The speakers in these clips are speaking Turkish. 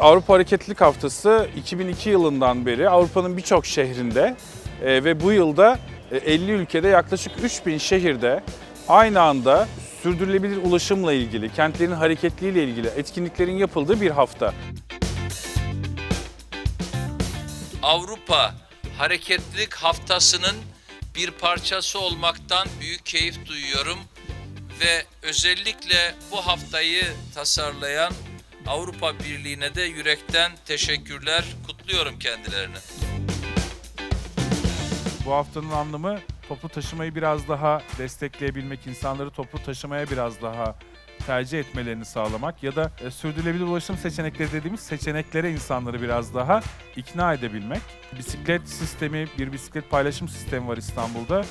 Avrupa Hareketlilik Haftası 2002 yılından beri Avrupa'nın birçok şehrinde e, ve bu yılda e, 50 ülkede yaklaşık 3000 şehirde aynı anda sürdürülebilir ulaşımla ilgili, kentlerin hareketliliğiyle ilgili etkinliklerin yapıldığı bir hafta. Avrupa Hareketlilik Haftası'nın bir parçası olmaktan büyük keyif duyuyorum ve özellikle bu haftayı tasarlayan Avrupa Birliği'ne de yürekten teşekkürler, kutluyorum kendilerini. Bu haftanın anlamı toplu taşımayı biraz daha destekleyebilmek, insanları toplu taşımaya biraz daha tercih etmelerini sağlamak ya da e, sürdürülebilir ulaşım seçenekleri dediğimiz seçeneklere insanları biraz daha ikna edebilmek. Bisiklet sistemi, bir bisiklet paylaşım sistemi var İstanbul'da.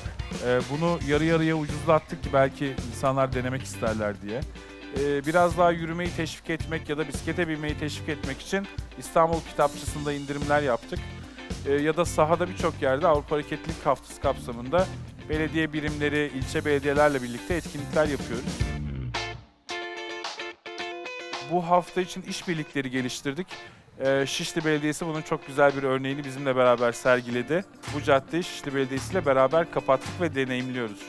E, Bunu yarı yarıya ucuzlattık ki belki insanlar denemek isterler diye. E, Biraz daha yürümeyi teşvik etmek ya da bisiklete binmeyi teşvik etmek için İstanbul Kitapçısı'nda indirimler yaptık. E, ya da sahada birçok yerde Avrupa Hareketlilik Haftası kapsamında belediye birimleri, ilçe belediyelerle birlikte etkinlikler yapıyoruz. Bu hafta için işbirlikleri geliştirdik. E, Şişli Belediyesi bunun çok güzel bir örneğini bizimle beraber sergiledi. Bu caddeyi Şişli Belediyesi ile beraber kapattık ve deneyimliyoruz.